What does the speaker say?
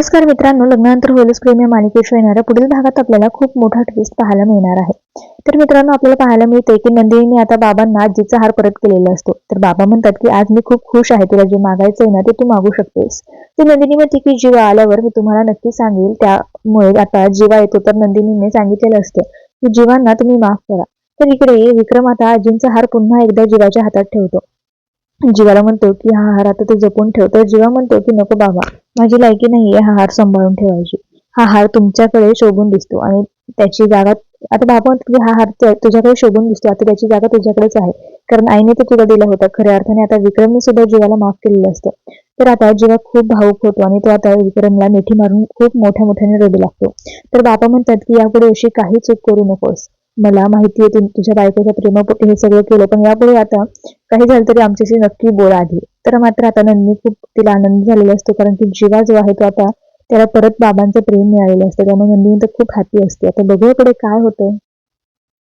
नमस्कार मित्रांनो लग्नानंतर होलस प्रेम या मालिकेशिवाय येणाऱ्या पुढील भागात आपल्याला खूप मोठा ट्विस्ट पाहायला मिळणार आहे. तर मित्रांनो आपल्याला पाहायला मिळते की नंदिनीने आता बाबांना आजीचा हार परत केलेला असतो. तर बाबा म्हणतात की आज मी खूप खुश आहे. तुला जे मागायचं आहे ना ते तू मागू शकतेस. तर नंदिनी म्हणते की जीवा आल्यावर मी तुम्हाला नक्की सांगेल. त्यामुळे आता जीवा येतो तर नंदिनीने सांगितलेलं असतं. की जीवांना तुम्ही माफ करा. तर इकडे विक्रम आता आजींचा हार पुन्हा एकदा जीवाच्या हातात ठेवतो. जीवाला म्हणतो की हा हार आता तू जपून ठेव. तर जीवा म्हणतो की नको बाबा. माझी लायकी नाहीये हा हार सांभाळून ठेवायची. हा हार तुमच्याकडे शोभून दिसतो आणि त्याची जागा आता बाबा म्हणतो की हा हार तुझ्याकडे शोभून दिसतो. आता त्याची जागा तुझ्याकडेच आहे. कारण आईने तर तुला दिला होता. खऱ्या अर्थाने आता विक्रमने सुद्धा जीवाला माफ केलेलं असतं. तर आता जीवा खूप भावूक होतो आणि तो आता विक्रमला मिठी मारून खूप मोठ्या मोठ्याने रडू लागतो. तर बाबा म्हणतात की यापुढे अशी काही चूक करू नकोस. मला माहिती आहे तुझ्या बायकोच्या प्रेमापोटी हे सगळं केलं पण यापुढे आता काही झालं तरी आमच्याशी नक्की बोला आधी. तर मात्र आता नंदी खूप तिला आनंद झालेला असतो कारण की जीवा जो आहे तो आता त्याला परत बाबांचं प्रेम मिळालेलं असतं. त्यामुळे नंदिनी तर खूप हॅपी असते. आता बघूया पुढे काय होतं